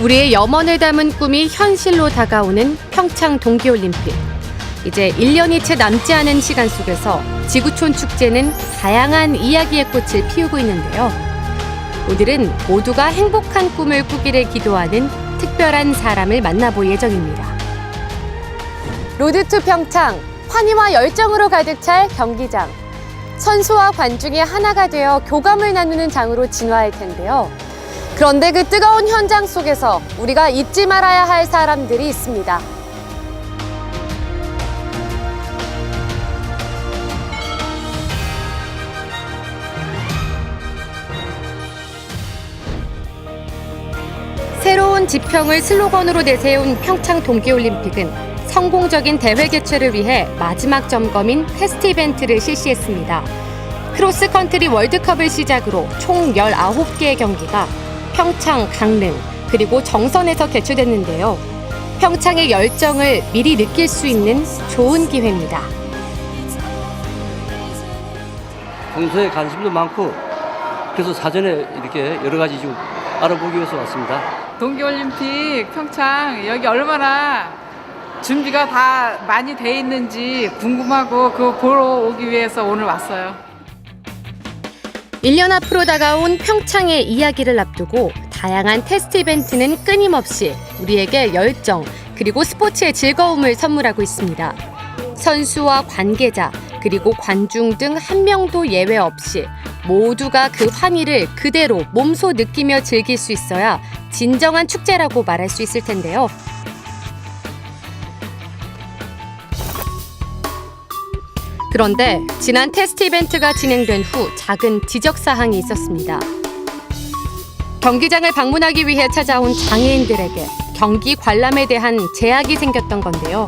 우리의 염원을 담은 꿈이 현실로 다가오는 평창 동계올림픽. 이제 1년이 채 남지 않은 시간 속에서 지구촌 축제는 다양한 이야기의 꽃을 피우고 있는데요. 오늘은 모두가 행복한 꿈을 꾸기를 기도하는 특별한 사람을 만나볼 예정입니다. 로드 투 평창, 환희와 열정으로 가득 찰 경기장. 선수와 관중이 하나가 되어 교감을 나누는 장으로 진화할 텐데요. 그런데 그 뜨거운 현장 속에서 우리가 잊지 말아야 할 사람들이 있습니다. 새로운 지평을 슬로건으로 내세운 평창 동계올림픽은 성공적인 대회 개최를 위해 마지막 점검인 테스트 이벤트를 실시했습니다. 크로스컨트리 월드컵을 시작으로 총 19개의 경기가 평창, 강릉, 그리고 정선에서 개최됐는데요. 평창의 열정을 미리 느낄 수 있는 좋은 기회입니다. 평소에 관심도 많고 그래서 사전에 이렇게 여러 가지 좀 알아보기 위해서 왔습니다. 동계올림픽 평창 여기 얼마나 준비가 다 많이 돼 있는지 궁금하고 그거 보러 오기 위해서 오늘 왔어요. 1년 앞으로 다가온 평창의 이야기를 앞두고 다양한 테스트 이벤트는 끊임없이 우리에게 열정 그리고 스포츠의 즐거움을 선물하고 있습니다. 선수와 관계자 그리고 관중 등 한 명도 예외 없이 모두가 그 환희를 그대로 몸소 느끼며 즐길 수 있어야 진정한 축제라고 말할 수 있을 텐데요. 그런데 지난 테스트 이벤트가 진행된 후 작은 지적 사항이 있었습니다. 경기장을 방문하기 위해 찾아온 장애인들에게 경기 관람에 대한 제약이 생겼던 건데요.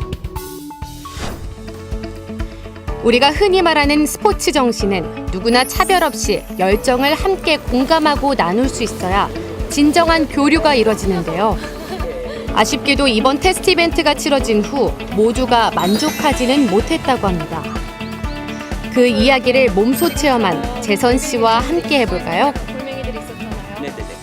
우리가 흔히 말하는 스포츠 정신은 누구나 차별 없이 열정을 함께 공감하고 나눌 수 있어야 진정한 교류가 이뤄지는데요. 아쉽게도 이번 테스트 이벤트가 치러진 후 모두가 만족하지는 못했다고 합니다. 그 이야기를 몸소 체험한 재선 씨와 함께 해볼까요?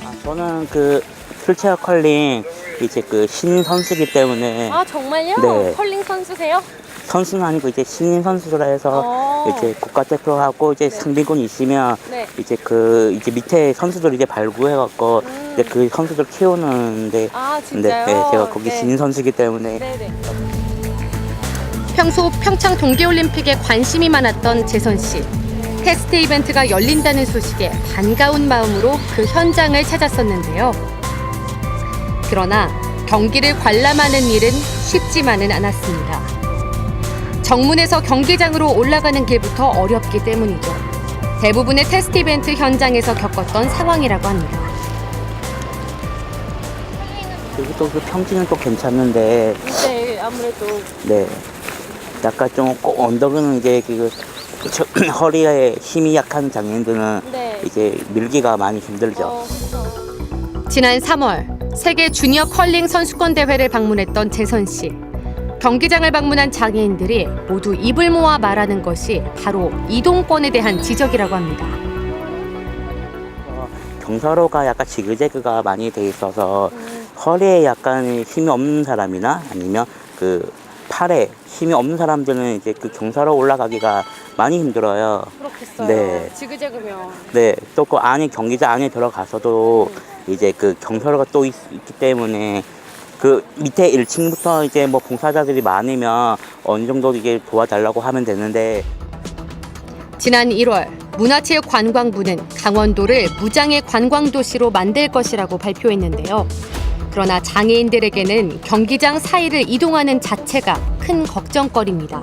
아, 저는 그 휠체어 컬링 이제 그 신인 선수기 때문에 아 정말요? 네. 컬링 선수세요? 선수는 아니고 이제 신인 선수라 해서 어. 이제 국가대표하고 이제 상비군이 있으면 네. 이제 그 이제 밑에 선수들 이제 발굴해갖고 이제 그 선수들 키우는데 아 근데 네, 제가 거기 신인 선수기 때문에 네네. 평소 평창 동계올림픽에 관심이 많았던 재선 씨. 테스트 이벤트가 열린다는 소식에 반가운 마음으로 그 현장을 찾았었는데요. 그러나 경기를 관람하는 일은 쉽지만은 않았습니다. 정문에서 경기장으로 올라가는 길부터 어렵기 때문이죠. 대부분의 테스트 이벤트 현장에서 겪었던 상황이라고 합니다. 그리고 또그 평지는 또 괜찮는데 네, 아무래도 네 약간 좀꼭 언덕은 이제 그 저- 허리에 힘이 약한 장애인들은 네. 이제 밀기가 많이 힘들죠. 지난 3월 세계 주니어 컬링 선수권 대회를 방문했던 재선 씨. 경기장을 방문한 장애인들이 모두 입을 모아 말하는 것이 바로 이동권에 대한 지적이라고 합니다. 어, 경사로가 약간 지그재그가 많이 돼 있어서 허리에 약간 힘이 없는 사람이나 아니면 그 팔에 힘이 없는 사람들은 이제 그 경사로 올라가기가 많이 힘들어요. 그렇겠어요. 네. 지그재그면. 네, 또 그 안에 경기장 안에 들어가서도 이제 그 경사로가 또 있, 기 때문에 그 밑에 1층부터 이제 뭐 봉사자들이 많으면 어느 정도 이게 도와달라고 하면 되는데 지난 1월 문화체육관광부는 강원도를 무장의 관광도시로 만들 것이라고 발표했는데요. 그러나 장애인들에게는 경기장 사이를 이동하는 자체가 큰 걱정거리입니다.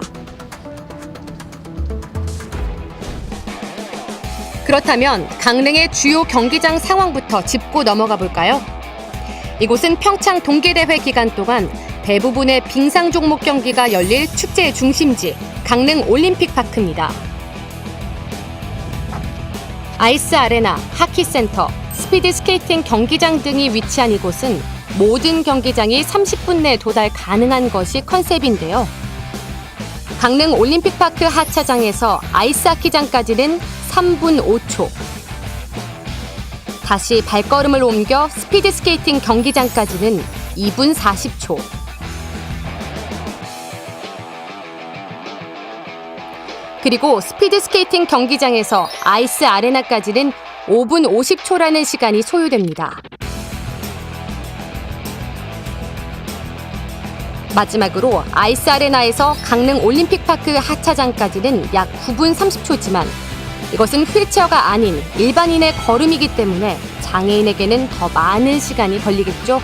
그렇다면 강릉의 주요 경기장 상황부터 짚고 넘어가 볼까요? 이곳은 평창 동계대회 기간 동안 대부분의 빙상 종목 경기가 열릴 축제의 중심지 강릉 올림픽파크입니다. 아이스 아레나, 하키센터, 스피드 스케이팅 경기장 등이 위치한 이곳은 모든 경기장이 30분 내에 도달 가능한 것이 컨셉인데요. 강릉 올림픽파크 하차장에서 아이스하키장까지는 3분 5초. 다시 발걸음을 옮겨 스피드 스케이팅 경기장까지는 2분 40초. 그리고 스피드 스케이팅 경기장에서 아이스 아레나까지는 5분 50초라는 시간이 소요됩니다. 마지막으로 아이스 아레나에서 강릉 올림픽파크 하차장까지는 약 9분 30초지만 이것은 휠체어가 아닌 일반인의 걸음이기 때문에 장애인에게는 더 많은 시간이 걸리겠죠.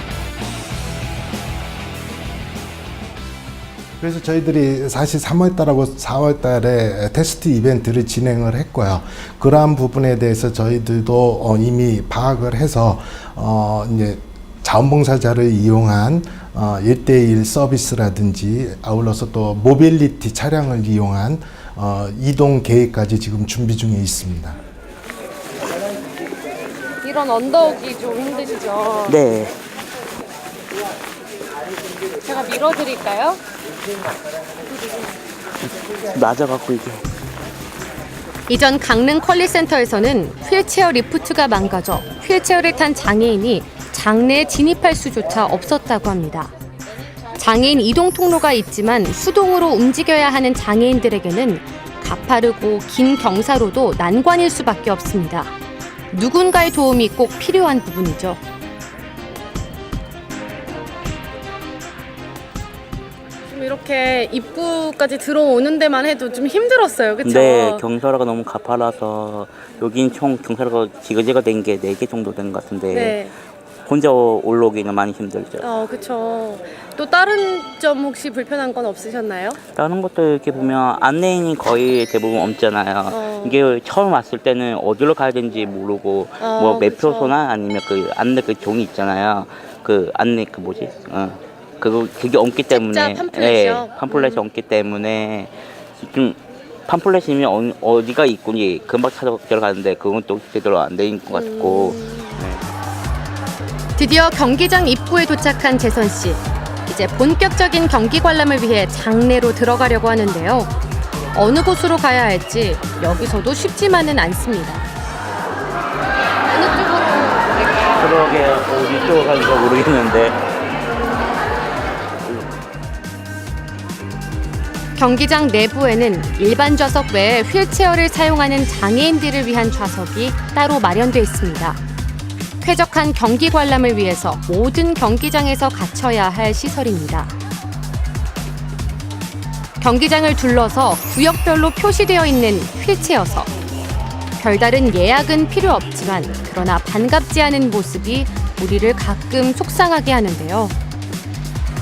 그래서 저희들이 사실 3월 달하고 4월 달에 테스트 이벤트를 진행을 했고요. 그러한 부분에 대해서 저희들도 어, 이미 파악을 해서 어, 이제 자원봉사자를 이용한 어, 1대1 서비스라든지 아울러서 또 모빌리티 차량을 이용한 어, 이동 계획까지 지금 준비 중에 있습니다. 이런 언덕이 좀 힘드시죠? 네. 제가 밀어드릴까요? 맞아갖고 이게. 이전 강릉 컬리센터에서는 휠체어 리프트가 망가져 휠체어를 탄 장애인이 장내에 진입할 수조차 없었다고 합니다. 장애인 이동 통로가 있지만 수동으로 움직여야 하는 장애인들에게는 가파르고 긴 경사로도 난관일 수밖에 없습니다. 누군가의 도움이 꼭 필요한 부분이죠. 좀 이렇게 입구까지 들어오는 데만 해도 좀 힘들었어요. 그쵸? 네, 경사로가 너무 가파라서 여긴 총 경사로가 지그재그 된게 네 개 정도 된것 같은데 네. 혼자 올라오기는 많이 힘들죠. 어, 그쵸. 또 다른 점 혹시 불편한 건 없으셨나요? 다른 것도 이렇게 보면 안내인이 거의 대부분 없잖아요. 어. 이게 처음 왔을 때는 어디로 가야 되는지 모르고 어, 뭐. 매표소나 아니면 그 안내 그 종이 있잖아요. 그 안내 그 뭐지? 어. 그거 그게 없기 때문에 팜플렛이요? 예, 팜플렛이 음. 없기 때문에 좀 팜플렛이면 어, 어디가 있군지 금방 찾아 들어가는데 그건 또 제대로 안돼 있는 것 같고 음. 드디어 경기장 입구에 도착한 재선 씨. 이제 본격적인 경기 관람을 위해 장내로 들어가려고 하는데요. 어느 곳으로 가야 할지 여기서도 쉽지만은 않습니다. 어느 쪽으로 그러게 어디 쪽으로 가는지 모르겠는데 경기장 내부에는 일반 좌석 외에 휠체어를 사용하는 장애인들을 위한 좌석이 따로 마련돼 있습니다. 쾌적한 경기 관람을 위해서 모든 경기장에서 갖춰야 할 시설입니다. 경기장을 둘러서 구역별로 표시되어 있는 휠체어석. 별다른 예약은 필요 없지만 그러나 반갑지 않은 모습이 우리를 가끔 속상하게 하는데요.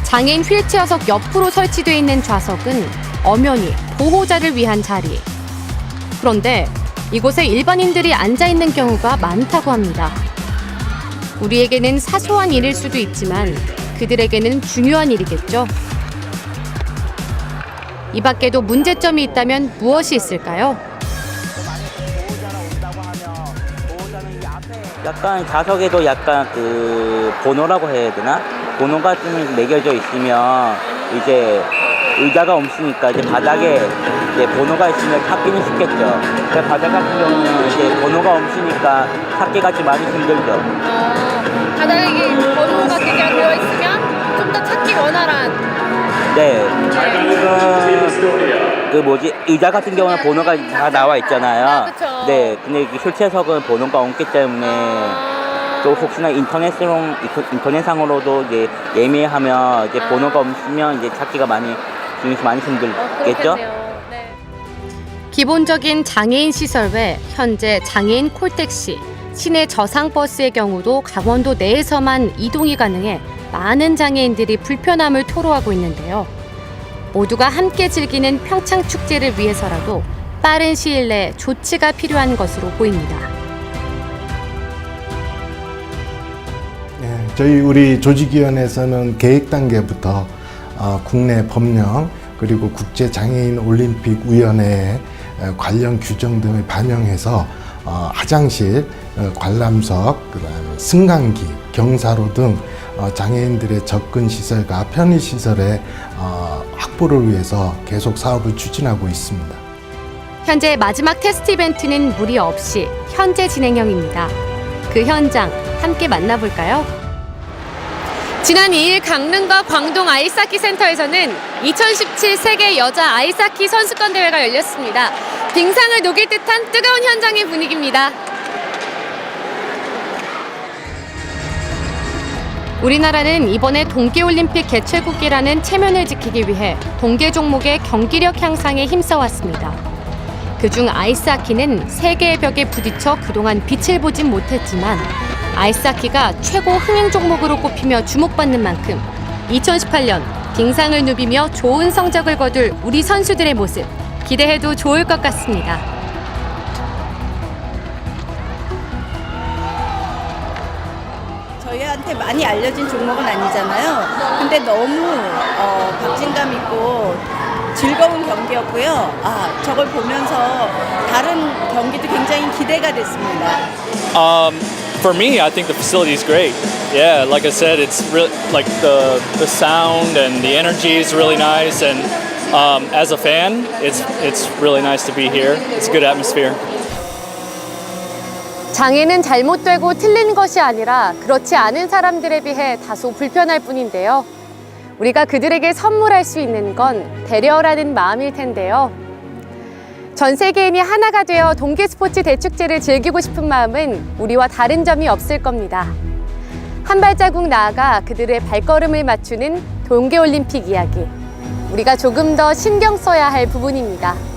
장애인 휠체어석 옆으로 설치되어 있는 좌석은 엄연히 보호자를 위한 자리. 그런데 이곳에 일반인들이 앉아 있는 경우가 많다고 합니다. 우리에게는 사소한 일일 수도 있지만 그들에게는 중요한 일이겠죠. 이 밖에도 문제점이 있다면 무엇이 있을까요? 약간 좌석에도 약간 그 번호라고 해야 되나? 번호가 좀 매겨져 있으면 이제 의자가 없으니까 이제 바닥에 이제 번호가 있으면 찾기는 쉽겠죠. 근데 바닥 같은 경우는 이제 번호가 없으니까 찾기가 좀 많이 힘들죠. 어, 바닥에 번호가 그냥 되어 있으면 좀 더 찾기 원활한. 네. 지금 그 뭐지 의자 같은 경우는 번호가 다 나와 있잖아요. 아, 그쵸. 네. 근데 이 휠체어석은 번호가 없기 때문에 아, 또 혹시나 인터넷으로 인터넷상으로도 이제 예매하면 이제 아. 번호가 없으면 이제 찾기가 많이 중에서 많이 어, 힘들겠죠? 그렇겠네요. 네. 기본적인 장애인 시설 외 현재 장애인 콜택시, 시내 저상버스의 경우도 강원도 내에서만 이동이 가능해 많은 장애인들이 불편함을 토로하고 있는데요. 모두가 함께 즐기는 평창 축제를 위해서라도 빠른 시일 내 조치가 필요한 것으로 보입니다. 예, 저희 우리 조직위원회에서는 계획 단계부터 어, 국내 법령 그리고 국제 장애인 올림픽 위원회의 에, 관련 규정 등을 반영해서 어, 화장실, 어, 관람석, 그다음에 승강기, 경사로 등 어, 장애인들의 접근 시설과 편의 시설의 어, 확보를 위해서 계속 사업을 추진하고 있습니다. 현재 마지막 테스트 이벤트는 무리 없이 현재 진행형입니다. 그 현장 함께 만나볼까요? 지난 2일 강릉과 광동 아이스하키 센터에서는 2017 세계 여자 아이스하키 선수권 대회가 열렸습니다. 빙상을 녹일 듯한 뜨거운 현장의 분위기입니다. 우리나라는 이번에 동계올림픽 개최국이라는 체면을 지키기 위해 동계 종목의 경기력 향상에 힘써왔습니다. 그중 아이스하키는 세계의 벽에 부딪혀 그동안 빛을 보진 못했지만 아이스하키가 최고 흥행 종목으로 꼽히며 주목받는 만큼 2018년 빙상을 누비며 좋은 성적을 거둘 우리 선수들의 모습 기대해도 좋을 것 같습니다. 저희한테 많이 알려진 종목은 아니잖아요. 근데 너무 어, 박진감 있고 즐거운 경기였고요. 아, 저걸 보면서 다른 경기도 굉장히 기대가 됐습니다. Um, for me, I think the facility is great. Yeah, like I said, it's really like the the sound and the energy is really nice, and um, as a fan, it's it's really nice to be here. It's a good atmosphere. 장애는 잘못되고 틀린 것이 아니라 그렇지 않은 사람들에 비해 다소 불편할 뿐인데요. 우리가 그들에게 선물할 수 있는 건 배려라는 마음일 텐데요. 전 세계인이 하나가 되어 동계 스포츠 대축제를 즐기고 싶은 마음은 우리와 다른 점이 없을 겁니다. 한 발자국 나아가 그들의 발걸음을 맞추는 동계올림픽 이야기. 우리가 조금 더 신경 써야 할 부분입니다.